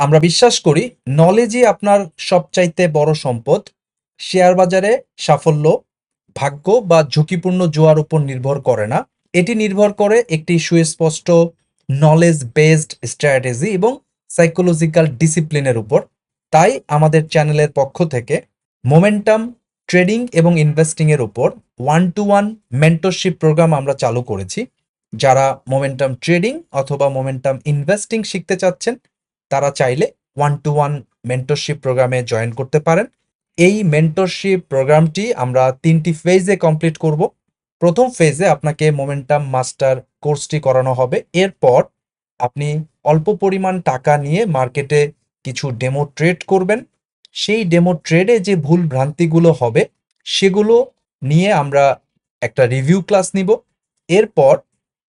আমরা বিশ্বাস করি নলেজই আপনার সবচাইতে বড় সম্পদ। শেয়ার বাজারে সাফল্য, ভাগ্য বা ঝুঁকিপূর্ণ জোয়ার উপর নির্ভর করে না। এটি নির্ভর করে একটি সুস্পষ্ট নলেজ বেসড স্ট্র্যাটেজি এবং সাইকোলজিক্যাল ডিসিপ্লিনের উপর। তাই আমাদের চ্যানেলের পক্ষ থেকে মোমেন্টাম ট্রেডিং এবং ইনভেস্টিং এর উপর one to one mentorship program আমরা চালু করেছি। যারা মোমেন্টাম ট্রেডিং অথবা মোমেন্টাম ইনভেস্টিং শিখতে চাচ্ছেন তারা চাইলে ওয়ান টু ওয়ান মেন্টরশিপ প্রোগ্রামে জয়েন করতে পারেন। এই মেন্টরশিপ প্রোগ্রামটি আমরা তিনটি ফেজে কমপ্লিট করব। প্রথম ফেজে আপনাকে মোমেন্টাম মাস্টার কোর্সটি করানো হবে। এরপর আপনি অল্প পরিমাণ টাকা নিয়ে মার্কেটে কিছু ডেমো ট্রেড করবেন। সেই ডেমো ট্রেডে যে ভুল ভ্রান্তিগুলো হবে, সেগুলো নিয়ে আমরা একটা রিভিউ ক্লাস নিব। এরপর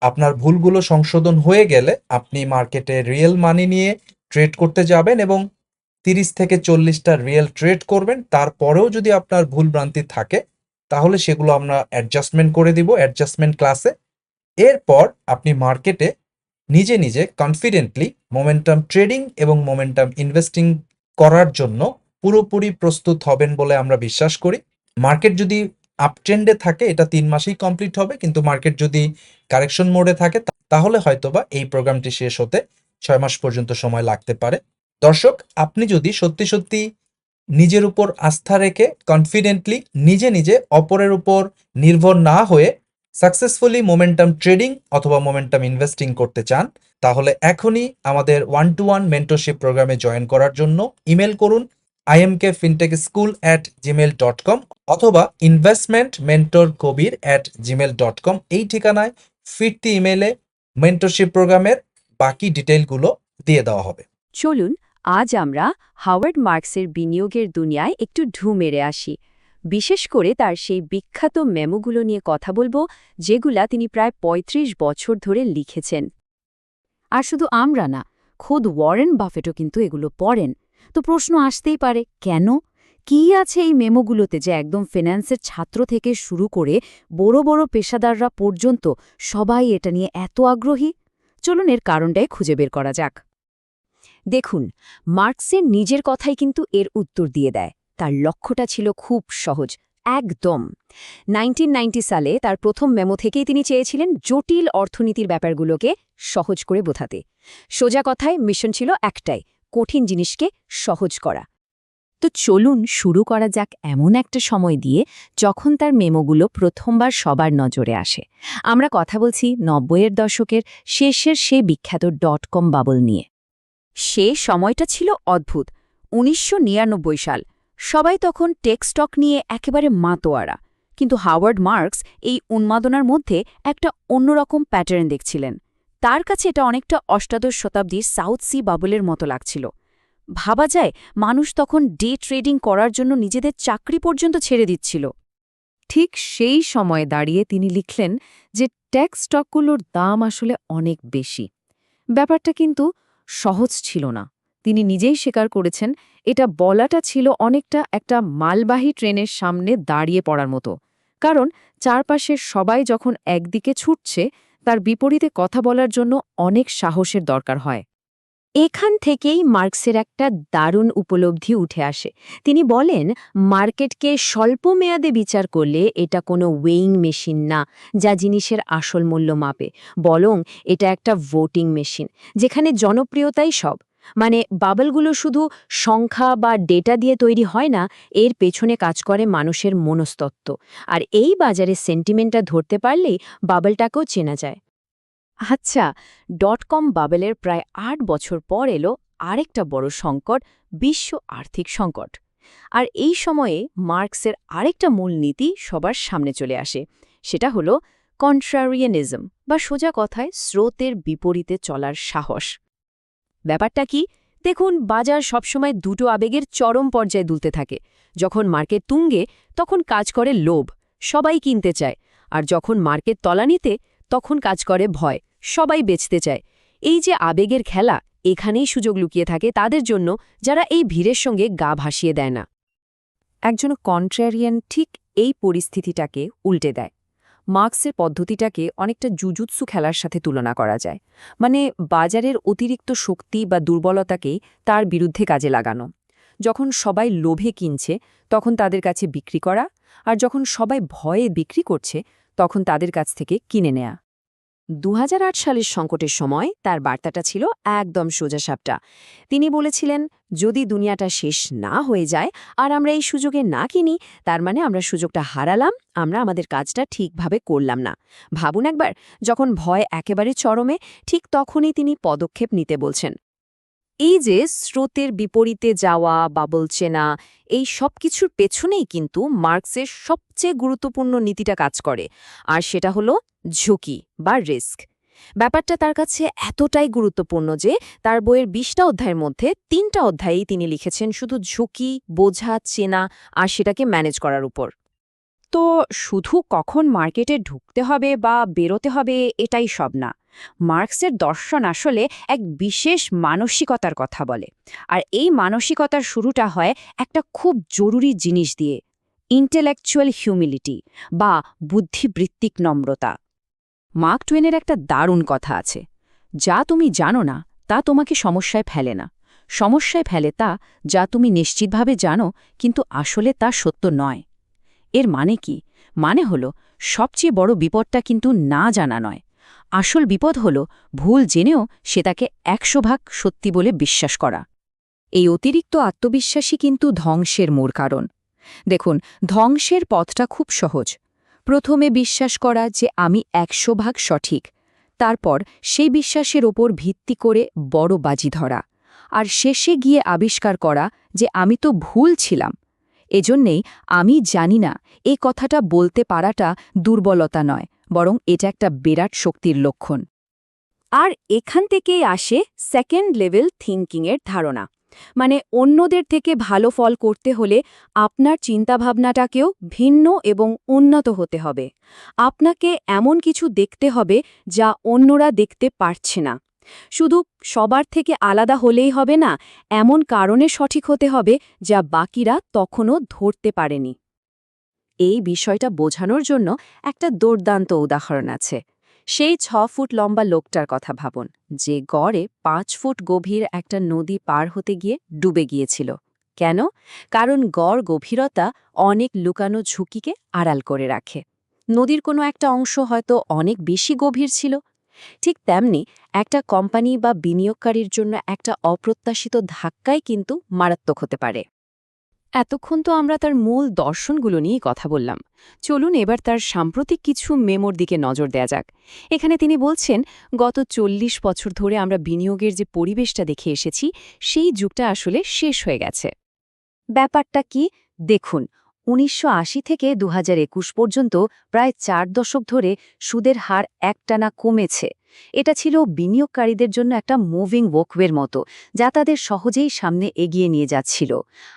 আপনার ভুলগুলো সংশোধন হয়ে গেলে আপনি মার্কেটে রিয়েল মানি নিয়ে ট্রেড করতে যাবেন এবং তিরিশ থেকে চল্লিশটা রিয়েল ট্রেড করবেন। তারপরেও যদি আপনার ভুল ভ্রান্তি থাকে, তাহলে সেগুলো আমরা অ্যাডজাস্টমেন্ট করে দিব অ্যাডজাস্টমেন্ট ক্লাসে এরপর আপনি মার্কেটে নিজে নিজে কনফিডেন্টলি মোমেন্টাম ট্রেডিং এবং মোমেন্টাম ইনভেস্টিং করার জন্য পুরোপুরি প্রস্তুত হবেন বলে আমরা বিশ্বাস করি। মার্কেট যদি আপট্রেন্ডে থাকে, এটা তিন মাসেই কমপ্লিট হবে, কিন্তু মার্কেট যদি কারেকশন মোডে থাকে তাহলে হয়তোবা এই প্রোগ্রামটি শেষ হতে ছয় মাস পর্যন্ত সময় লাগতে পারে। দর্শক, আপনি যদি সত্যি সত্যি নিজের উপর আস্থা রেখে কনফিডেন্টলি নিজে নিজে অপরের উপর নির্ভর না হয়ে সাকসেসফুলি মোমেন্টাম ট্রেডিং অথবা মোমেন্টাম ইনভেস্টিং করতে চান, তাহলে এখনই আমাদের ওয়ান টু ওয়ান মেন্টরশিপ প্রোগ্রামে জয়েন করার জন্য ইমেল করুন IMK fintech school at Gmail dot com অথবা investment mentor Kabir at Gmail dot com এই ঠিকানায় ফিরতি ইমেলে মেন্টরশিপ প্রোগ্রামের বাকি ডিটেইলগুলো দিয়ে দেওয়া হবে। চলুন, আজ আমরা হাওয়ার্ড মার্কসের বিনিয়োগের দুনিয়ায় একটু ঢু মেরে আসি। বিশেষ করে তার সেই বিখ্যাত মেমোগুলো নিয়ে কথা বলব, যেগুলা তিনি প্রায় ৩৫ বছর ধরে লিখেছেন। আর শুধু আমরা না, খোদ ওয়ারেন বাফেটও কিন্তু এগুলো পড়েন। তো প্রশ্ন আসতেই পারে, কেন? কি আছে এই মেমোগুলোতে যে একদম ফিন্যান্সের ছাত্র থেকে শুরু করে বড় বড় পেশাদাররা পর্যন্ত সবাই এটা নিয়ে এত আগ্রহী? চলুন এর কারণটাই খুঁজে বের করা যাক। দেখুন, মার্কসের নিজের কথাই কিন্তু এর উত্তর দিয়ে দেয়। তার লক্ষ্যটা ছিল খুব সহজ, একদম। 1990 সালে তার প্রথম মেমো থেকেই তিনি চেয়েছিলেন জটিল অর্থনীতির ব্যাপারগুলোকে সহজ করে বোঝাতে। সোজা কথায়, মিশন ছিল একটাই, কঠিন জিনিসকে সহজ করা। তো চলুন শুরু করা যাক এমন একটা সময় দিয়ে যখন তার মেমোগুলো প্রথমবার সবার নজরে আসে। আমরা কথা বলছি নব্বইয়ের দশকের শেষের সে বিখ্যাত ডট কম বাবল নিয়ে। সে সময়টা ছিল অদ্ভুত, উনিশশো নিরানব্বই সাল। সবাই তখন টেক্সটক নিয়ে একেবারে মাতোয়ারা। কিন্তু হাওয়ার্ড মার্কস এই উন্মাদনার মধ্যে একটা অন্যরকম প্যাটার্ন দেখছিলেন। তার কাছে এটা অনেকটা অষ্টাদশ শতাব্দীর সাউথ সি বাবলের মতো লাগছিল। ভাবা যায়, মানুষ তখন ডে ট্রেডিং করার জন্য নিজেদের চাকরি পর্যন্ত ছেড়ে দিচ্ছিল। ঠিক সেই সময়ে দাঁড়িয়ে তিনি লিখলেন যে ট্যাক্স স্টকগুলোর দাম আসলে অনেক বেশি। ব্যাপারটা কিন্তু সহজ ছিল না। তিনি নিজেই স্বীকার করেছেন, এটা বলাটা ছিল অনেকটা একটা মালবাহী ট্রেনের সামনে দাঁড়িয়ে পড়ার মতো। কারণ চারপাশের সবাই যখন একদিকে ছুটছে, তার বিপরীতে কথা বলার জন্য অনেক সাহসের দরকার হয়। এখান থেকেই মার্কসের একটা দারুণ উপলব্ধি উঠে আসে। তিনি বলেন, মার্কেটকে স্বল্প মেয়াদে বিচার করলে এটা কোনো ওয়েইং মেশিন না, যা জিনিসের আসল মূল্য মাপে। বরং এটা একটা ভোটিং মেশিন যেখানে জনপ্রিয়তাই সব। মানে বাবলগুলো শুধু সংখ্যা বা ডেটা দিয়ে তৈরি হয় না, এর পেছনে কাজ করে মানুষের মনস্তত্ত্ব। আর এই বাজারে সেন্টিমেন্টটা ধরতে পারলেই বাবলটাকেও চেনা যায়। আচ্ছা ডট কম বাবেলের প্রায় আট বছর পর এলো আরেকটা বড় সংকট, বিশ্ব আর্থিক সংকট। আর এই সময়ে মার্কসের আরেকটা মূলনীতি সবার সামনে চলে আসে, সেটা হলো কন্ট্রারিয়ানিজম বা সোজা কথায় স্রোতের বিপরীতে চলার সাহস। ব্যাপারটা কি? দেখুন, বাজার সবসময় দুটো আবেগের চরম পর্যায়ে দুলতে থাকে। যখন মার্কেট তুঙ্গে, তখন কাজ করে লোভ, সবাই কিনতে চায়। আর যখন মার্কেট তলানিতে তখন কাজ করে ভয়, সবাই বেচতে চায়। এই যে আবেগের খেলা, এখানেই সুযোগ লুকিয়ে থাকে তাদের জন্য, যারা এই ভিড়ের সঙ্গে গা ভাসিয়ে দেয় না। একজন কন্ট্রারিয়ান ঠিক এই পরিস্থিতিটাকে উল্টে দেয়। মার্কসের পদ্ধতিটাকে অনেকটা জুজুৎসু খেলার সাথে তুলনা করা যায়। মানে বাজারের অতিরিক্ত শক্তি বা দুর্বলতাকেই তার বিরুদ্ধে কাজে লাগানো। যখন সবাই লোভে কিনছে, তখন তাদের কাছে বিক্রি করা, আর যখন সবাই ভয়ে বিক্রি করছে তখন তাদের কাছ থেকে কিনে নেয়া। দু হাজার আট সালের সংকটের সময় তার বার্তাটা ছিল একদম সোজাসাপটা তিনি বলেছিলেন, যদি দুনিয়াটা শেষ না হয়ে যায় আর আমরা এই সুযোগে না কিনি, তার মানে আমরা সুযোগটা হারালাম, আমরা আমাদের কাজটা ঠিকভাবে করলাম না। ভাবুন একবার, যখন ভয় একেবারে চরমে, ঠিক তখনই তিনি পদক্ষেপ নিতে বলছেন। এই যে স্রোতের বিপরীতে যাওয়া বা বলছে না এই সব কিছুর পেছনেই কিন্তু মার্কসের সবচেয়ে গুরুত্বপূর্ণ নীতিটা কাজ করে। আর সেটা হলো ঝুঁকি বা রিস্ক ব্যাপারটা তার কাছে এতটাই গুরুত্বপূর্ণ যে তার বইয়ের বিশটা অধ্যায়ের মধ্যে তিনটা অধ্যায়েই তিনি লিখেছেন শুধু ঝুঁকি, বোঝা, চেনা আর সেটাকে ম্যানেজ করার উপর। তো শুধু কখন মার্কেটে ঢুকতে হবে বা বেরোতে হবে এটাই সব না। মার্কসের দর্শন আসলে এক বিশেষ মানসিকতার কথা বলে। আর এই মানসিকতার শুরুটা হয় একটা খুব জরুরি জিনিস দিয়ে ইন্টেলেকচুয়াল হিউমিলিটি বা বুদ্ধিবৃত্তিক নম্রতা। মার্ক টুয়েনের একটা দারুণ কথা আছে। যা তুমি জানো না, তা তোমাকে সমস্যায় ফেলে না। সমস্যায় ফেলে তা যা তুমি নিশ্চিতভাবে জানো, কিন্তু আসলে তা সত্য নয়। এর মানে কি? মানে হল, সবচেয়ে বড় বিপদটা কিন্তু না জানা নয়। আসল বিপদ হল, ভুল জেনেও সে তাকে একশো ভাগ সত্যি বলে বিশ্বাস করা। এই অতিরিক্ত আত্মবিশ্বাসী কিন্তু ধ্বংসের মূল কারণ। দেখুন, ধ্বংসের পথটা খুব সহজ। প্রথমে বিশ্বাস করা যে আমি একশো ভাগ সঠিক, তারপর সেই বিশ্বাসের ওপর ভিত্তি করে বড় বাজি ধরা, আর শেষে গিয়ে আবিষ্কার করা যে আমি তো ভুল ছিলাম। এজন্যেই আমি জানি না এই কথাটা বলতে পারাটা দুর্বলতা নয়, বরং এটা একটা বিরাট শক্তির লক্ষণ। আর এখান থেকেই আসে সেকেন্ড লেভেল থিঙ্কিংয়ের ধারণা। মানে অন্যদের থেকে ভালো ফল করতে হলে আপনার চিন্তাভাবনাটাকেও ভিন্ন এবং উন্নত হতে হবে। আপনাকে এমন কিছু দেখতে হবে যা অন্যরা দেখতে পারছে না। শুধু সবার থেকে আলাদা হলেই হবে না, এমন কারণে সঠিক হতে হবে যা বাকিরা তখনও ধরতে পারেনি। এই বিষয়টা বোঝানোর জন্য একটা দুর্দান্ত উদাহরণ আছে। সেই ছ ফুট লম্বা লোকটার কথা ভাবুন, যে গড়ে পাঁচ ফুট গভীর একটা নদী পার হতে গিয়ে ডুবে গিয়েছিল। কেন? কারণ গড় গভীরতা অনেক লুকানো ঝুঁকিকে আড়াল করে রাখে। নদীর কোনো একটা অংশ হয়তো অনেক বেশি গভীর ছিল ঠিক তেমনি একটা কোম্পানি বা বিনিয়োগকারীর জন্য একটা অপ্রত্যাশিত ধাক্কাই কিন্তু মারাত্মক হতে পারে। এতক্ষণ তো আমরা তার মূল দর্শনগুলো নিয়ে কথা বললাম। চলুন এবার তার সাম্প্রতিক কিছু মেমোর দিকে নজর দেয়া যাক। এখানে তিনি বলছেন, গত চল্লিশ বছর ধরে আমরা বিনিয়োগের যে পরিবেশটা দেখে এসেছি, সেই যুগটা আসলে শেষ হয়ে গেছে। ব্যাপারটা কি? দেখুন উনিশশো আশি থেকে দু হাজার একুশ পর্যন্ত প্রায় চার দশক ধরে সুদের হার একটানা কমেছে। এটা ছিল বিনিয়োগকারীদের জন্য একটা মুভিং ওয়াকওয়ের মতো, যা তাদের সহজেই সামনে এগিয়ে নিয়ে যাচ্ছিল।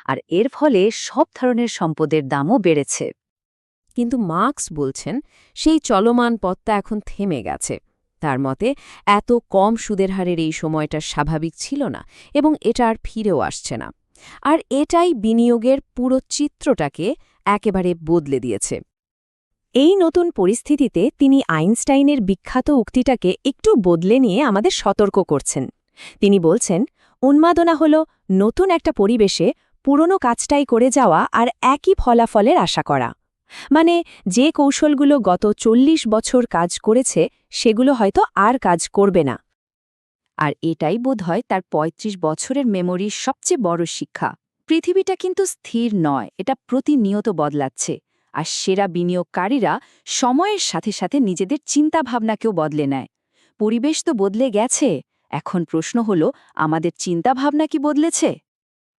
আর এর ফলে সব ধরনের সম্পদের দামও বেড়েছে। কিন্তু মার্কস বলছেন, সেই চলমান পথটা এখন থেমে গেছে। তার মতে, এত কম সুদের হারের এই সময়টা স্বাভাবিক ছিল না এবং এটা আর ফিরেও আসছে না। আর এটাই বিনিয়োগের পুরো চিত্রটাকে একেবারে বদলে দিয়েছে। এই নতুন পরিস্থিতিতে তিনি আইনস্টাইনের বিখ্যাত উক্তিটাকে একটু বদলে নিয়ে আমাদের সতর্ক করছেন। তিনি বলছেন, উন্মাদনা হল নতুন একটা পরিবেশে পুরনো কাজটাই করে যাওয়া আর একই ফলাফলের আশা করা। মানে যে কৌশলগুলো গত চল্লিশ বছর কাজ করেছে, সেগুলো হয়তো আর কাজ করবে না। আর এটাই বোধহয় তার ৩৫ বছরের মেমোরির সবচেয়ে বড় শিক্ষা। পৃথিবীটা কিন্তু স্থির নয়, এটা প্রতিনিয়ত বদলাচ্ছে, আর সেরা বিনিয়োগকারীরা সময়ের সাথে সাথে নিজেদের চিন্তাভাবনাকেও বদলে নেয়। পরিবেশ তো বদলে গেছে, এখন প্রশ্ন হল, আমাদের চিন্তাভাবনা কি বদলেছে?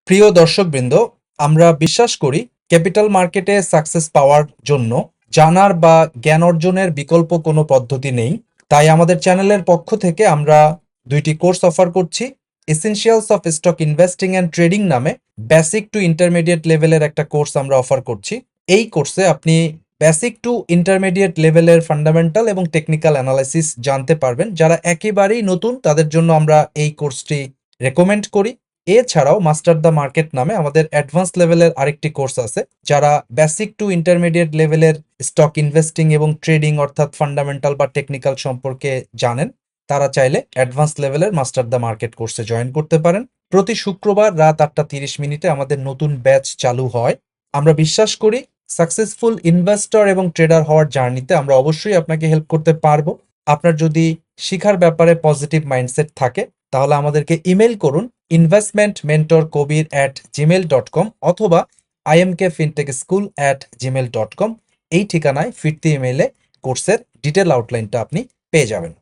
প্রিয় দর্শকবৃন্দ, আমরা বিশ্বাস করি ক্যাপিটাল মার্কেটে সাকসেস পাওয়ার জন্য জানার বা জ্ঞান অর্জনের বিকল্প কোনো পদ্ধতি নেই। তাই আমাদের চ্যানেলের পক্ষ থেকে আমরা দুইটি কোর্স অফার করছি। Essentials of stock investing and trading নামে বেসিক টু ইন্টারমিডিয়েট লেভেলের একটা কোর্স আমরা অফার করছি। এই কোর্সে আপনি বেসিক টু ইন্টারমিডিয়েট লেভেলের ফান্ডামেন্টাল এবং টেকনিক্যাল অ্যানালাইসিস জানতে পারবেন। যারা একেবারেই নতুন, তাদের জন্য আমরা এই কোর্সটি রেকমেন্ড করি। এছাড়াও মাস্টার দ্য মার্কেট নামে আমাদের অ্যাডভান্স লেভেলের আরেকটি কোর্স আছে, যারা বেসিক টু ইন্টারমিডিয়েট লেভেলের স্টক ইনভেস্টিং এবং ট্রেডিং অর্থাৎ ফান্ডামেন্টাল বা টেকনিক্যাল সম্পর্কে জানেন। তারা চাইলে অ্যাডভান্স লেভেলের মাস্টার দ্য মার্কেট কোর্সে জয়েন করতে পারেন। প্রতি শুক্রবার রাত আটটা তিরিশ মিনিটে আমাদের নতুন ব্যাচ চালু হয়। আমরা বিশ্বাস করি সাকসেসফুল ইনভেস্টর এবং ট্রেডার হওয়ার জার্নিতে আমরা অবশ্যই আপনাকে হেল্প করতে পারব। আপনার যদি শিখার ব্যাপারে পজিটিভ মাইন্ডসেট থাকে, তাহলে আমাদেরকে ইমেল করুন investment mentor Kabir at Gmail dot com অথবা IMK fintech school at Gmail dot com এই ঠিকানায় ফিরতি ইমেলে কোর্সের ডিটেল আউটলাইনটা আপনি পেয়ে যাবেন।